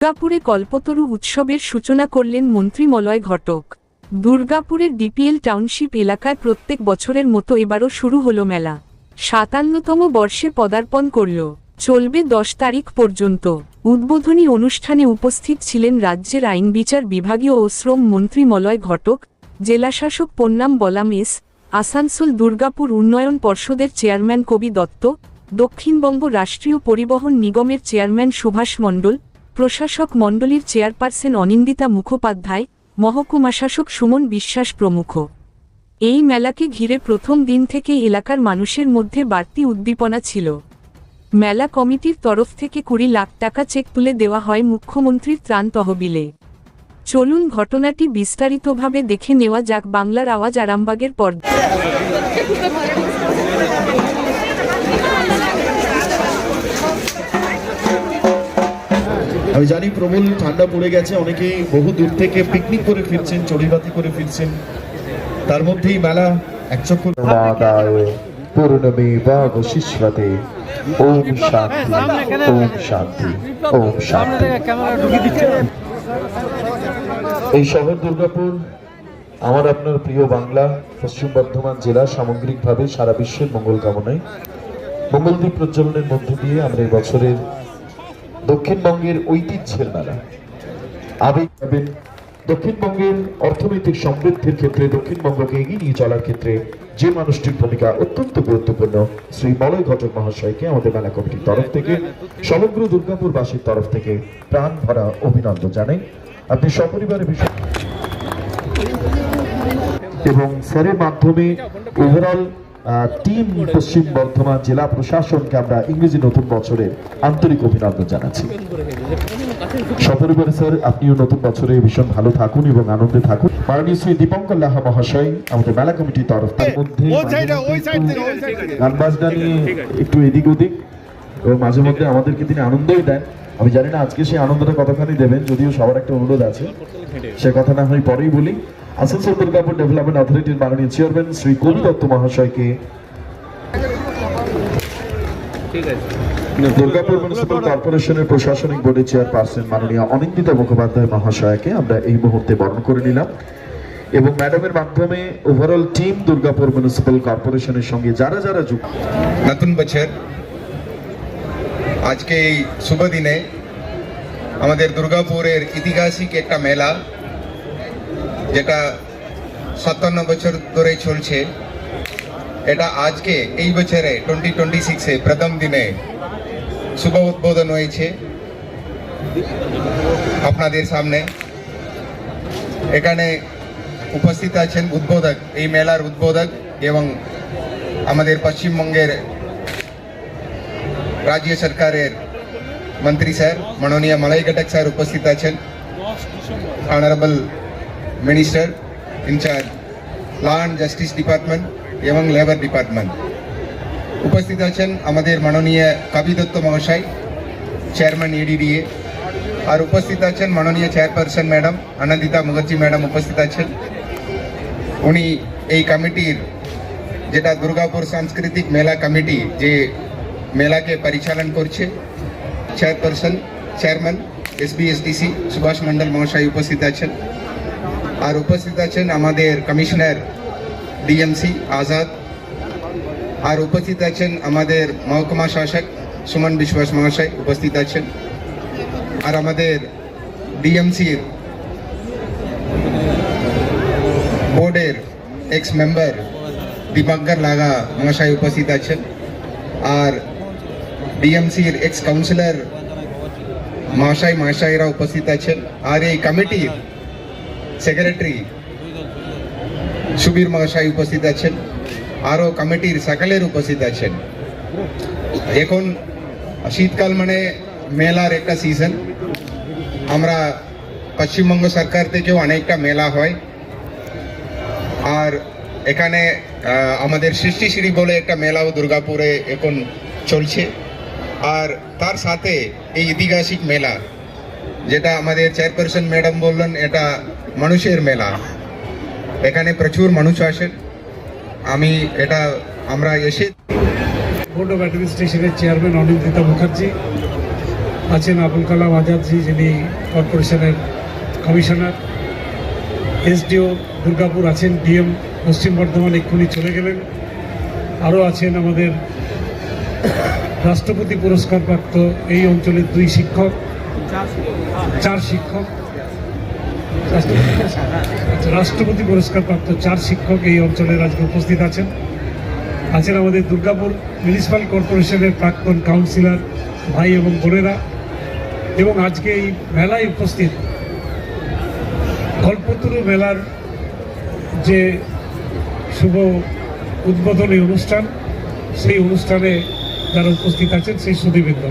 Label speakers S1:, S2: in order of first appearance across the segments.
S1: দুর্গাপুরে কল্পতরু উৎসবের সূচনা করলেন মন্ত্রী মলয় ঘটক। দুর্গাপুরের ডিপিএল টাউনশিপ এলাকায় প্রত্যেক বছরের মতো এবারও শুরু হলো মেলা। সাতান্নতম বর্ষে পদার্পণ করল। চলবে দশ তারিখ পর্যন্ত। উদ্বোধনী অনুষ্ঠানে উপস্থিত ছিলেন রাজ্যের আইন বিচার বিভাগীয় ও শ্রম মন্ত্রী মলয় ঘটক, জেলাশাসক পন্নাম বলাম এস, আসানসোল দুর্গাপুর উন্নয়ন পর্ষদের চেয়ারম্যান কবি দত্ত, দক্ষিণবঙ্গ রাষ্ট্রীয় পরিবহন নিগমের চেয়ারম্যান সুভাষ মণ্ডল প্রশাসক মণ্ডলীর চেয়ারপারসন অনিন্দিতা মুখোপাধ্যায় মহকুমা শাসক সুমন বিশ্বাস প্রমুখ। এই মেলাকে ঘিরে প্রথম দিন থেকে এলাকার মানুষের মধ্যে বাড়তি উদ্দীপনা ছিল। মেলা কমিটির তরফ থেকে কুড়ি লাখ টাকা চেক তুলে দেওয়া হয় মুখ্যমন্ত্রীর ত্রাণ তহবিলে। চলুন ঘটনাটি বিস্তারিতভাবে দেখে নেওয়া যাক বাংলার আওয়াজ আরামবাগের পর্দা
S2: আমি জানি প্রবল ঠান্ডা পড়ে গেছে, অনেকেই বহু দূর থেকে পিকনিক করে ফিরছেন, চড়িবাতি করে ফিরছেন। তার মধ্যেই মেলা
S3: ওম শান্তি। এই শহর দুর্গাপুর, আমার আপনার প্রিয় বাংলা, পশ্চিম বর্ধমান জেলা, সামগ্রিকভাবে সারা বিশ্বের মঙ্গল কামনায়। মঙ্গলদ্বীপ প্রজ্বলনের মধ্য দিয়ে আমরা এই বছরের দক্ষিণবঙ্গের ঐতিহ্যের মেলা। আবেগ পাবেন দক্ষিণবঙ্গের অর্থনৈতিক সমৃদ্ধির ক্ষেত্রে দক্ষিণবঙ্গকে এগিয়ে নিয়ে চলার ক্ষেত্রে যে মানুষটির ভূমিকা অত্যন্ত গুরুত্বপূর্ণ, শ্রী মলয় ঘটক মহাশয়কে আমাদের মেলা কমিটির তরফ থেকে, সমগ্র দুর্গাপুরবাসীর তরফ থেকে প্রাণ ভরা অভিনন্দন জানাই। আপনি সপরিবারে বিষয় এবং স্যারের মাধ্যমে ওভারঅল টিম পশ্চিম বর্ধমান জেলা প্রশাসনকে আমরা ইংরেজি নতুন বছরের আন্তরিক অভিনন্দন জানাচ্ছি। সপরিবারে স্যার আপনিও নতুন বছরে ভীষণ ভালো থাকুন এবং আনন্দে থাকুন। মাননীয় শ্রী দীপঙ্কর লাহা মহাশয় আমাদের মেলা কমিটির তরফ তার মধ্যে গান বাজনা নিয়ে একটু এদিক ওদিক এবং মাঝে মধ্যে আমাদেরকে তিনি আনন্দই দেন। আমি জানি না আজকে সেই আনন্দটা কতখানি দেবেন যদিও সবার একটা অনুরোধ আছে। সে কথা না হয় পরেই বলি। আসানসোল দুর্গাপুর ডেভেলপমেন্ট অথরিটির মাননীয় চেয়ারম্যান শ্রী কবি দত্ত মহাশয়কে। দুর্গাপুর মিউনিসিপাল কর্পোরেশনের প্রশাসনিক বোর্ডের চেয়ারপারসন মাননীয় অনিন্দিতা মুখোপাধ্যায় মহাশয়কে আমরা এই মুহূর্তে বরণ করে নিলাম। এবং ম্যাডামের মাধ্যমে ওভারঅল টিম দুর্গাপুর মিউনিসিপাল কর্পোরেশনের সঙ্গে যারা যারা যুক্ত।
S4: নতুন বছর। আজকে এই শুভ দিনে আমাদের দুর্গাপুরের ঐতিহাসিক একটা মেলা যেটা সাতান্ন বছর ধরে চলছে, এটা আজকে এই বছরে টোয়েন্টি টোয়েন্টি সিক্সে প্রথম দিনে শুভ উদ্বোধন হয়েছে আপনাদের সামনে। এখানে উপস্থিত আছেন উদ্বোধক, এই মেলার উদ্বোধক এবং আমাদের পশ্চিমবঙ্গের রাজ্য সরকারের মন্ত্রী স্যার, মাননীয় মালাই ঘটক স্যার উপস্থিত আছেন। Honourable minister in charge and justice department এবং লেবার ডিপার্টমেন্ট উপস্থিত আছেন আমাদের মাননীয় কবি দত্ত মহাশয় চেয়ারম্যান এডিডিএ আর উপস্থিত আছেন মাননীয় chairperson madam Anandita Mukherjee madam উপস্থিত আছেন। উনি এই কমিটির, যেটা দুর্গাপুর সাংস্কৃতিক মেলা কমিটি, যে মেলাকে পরিচালন করছে chairperson chairman S B S T C Subhash Mondal মহাশয় উপস্থিত আছেন। আর উপস্থিত আছেন আমাদের কমিশনার ডিএমসি আজাদ। আর উপস্থিত আছেন আমাদের মহকুমা শাসক সুমন বিশ্বাস মহাশয় উপস্থিত আছেন। আর আমাদের ডিএমসির বোর্ডের এক্স মেম্বার দীপঙ্কর লাগা মহাশয় উপস্থিত আছেন। আর ডিএমসির এক্স কাউন্সিলর মহাশয় মহাশয়রা উপস্থিত আছেন। আর এই কমিটির সেক্রেটারি সুবীর মহাশয় উপস্থিত আছেন। আরও কমিটির সকলের উপস্থিত আছেন। এখন শীতকাল মানে মেলার একটা সিজন আমরা পশ্চিমবঙ্গ সরকার থেকেও অনেকটা মেলা হয়। আর এখানে আমাদের সৃষ্টিশ্রী বলে একটা মেলাও দুর্গাপুরে এখন চলছে। আর তার সাথে এই ঐতিহাসিক মেলা, যেটা আমাদের চেয়ারপারসন ম্যাডাম বললেন, এটা মানুষের মেলা। এখানে প্রচুর মানুষ আসেন আমি এটা, আমরা এসে
S5: বোর্ড অফ অ্যাডমিনিস্ট্রেশনের চেয়ারম্যান অনিন্দিতা মুখার্জি, আছেন আবুল কালাম আজাদজি, যিনি কর্পোরেশনের কমিশনার। এসডিও দুর্গাপুর আছেন, ডিএম পশ্চিম বর্ধমান, এক্ষুনি চলে গেলেন। আরও আছেন আমাদের রাষ্ট্রপতি পুরস্কারপ্রাপ্ত এই অঞ্চলের দুই শিক্ষক, চার শিক্ষক। রাষ্ট্রপতি- রাষ্ট্রপতি পুরস্কারপ্রাপ্ত চার শিক্ষক এই অঞ্চলের আজকে উপস্থিত আছেন। আছেন আমাদের দুর্গাপুর মিউনিসিপ্যাল কর্পোরেশনের প্রাক্তন কাউন্সিলর ভাই এবং বোনেরা এবং আজকে এই মেলায় উপস্থিত কল্পতরু মেলার যে শুভ উদ্বোধনী অনুষ্ঠান, সেই অনুষ্ঠানে যারা উপস্থিত আছেন সেই সুদীবৃন্দ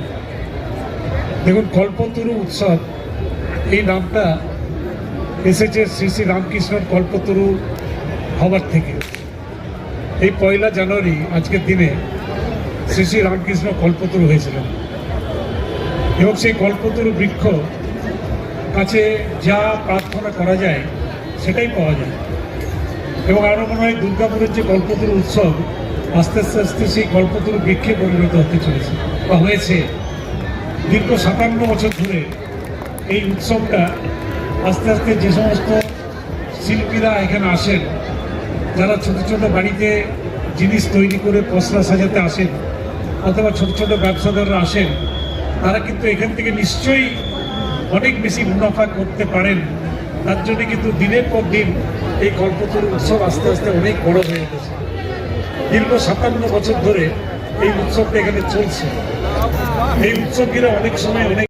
S5: দেখুন, কল্পতরু উৎসব এই নামটা এসেছে শ্রী শ্রী রামকৃষ্ণর কল্পতরু হবার থেকে। এই পয়লা জানুয়ারি আজকের দিনে শ্রী শ্রী রামকৃষ্ণ কল্পতরু হয়েছিলেন। এবং সেই কল্পতরু বৃক্ষ কাছে যা প্রার্থনা করা যায়, সেটাই পাওয়া যায়। এবং আরও মনে হয় দুর্গাপুরের যে কল্পতরু উৎসব, আস্তে আস্তে আস্তে সেই কল্পতরু বৃক্ষে পরিণত হতে চলেছে, বা হয়েছে। দীর্ঘ সাতান্ন বছর ধরে এই উৎসবটা আস্তে আস্তে যে সমস্ত শিল্পীরা এখানে আসেন, যারা ছোট ছোট বাড়িতে জিনিস তৈরি করে পশলা সাজাতে আসেন, অথবা ছোট ছোট ব্যবসাদাররা আসেন, তারা কিন্তু এখান থেকে নিশ্চয়ই অনেক বেশি মুনাফা করতে পারেন। তার জন্য কিন্তু দিনের পর দিন এই কল্পতরু উৎসব আস্তে আস্তে অনেক বড় হয়ে উঠেছে দীর্ঘ সাতান্ন বছর ধরে এই উৎসবটা এখানে চলছে। এই উৎসবগুলো অনেক সময় অনেক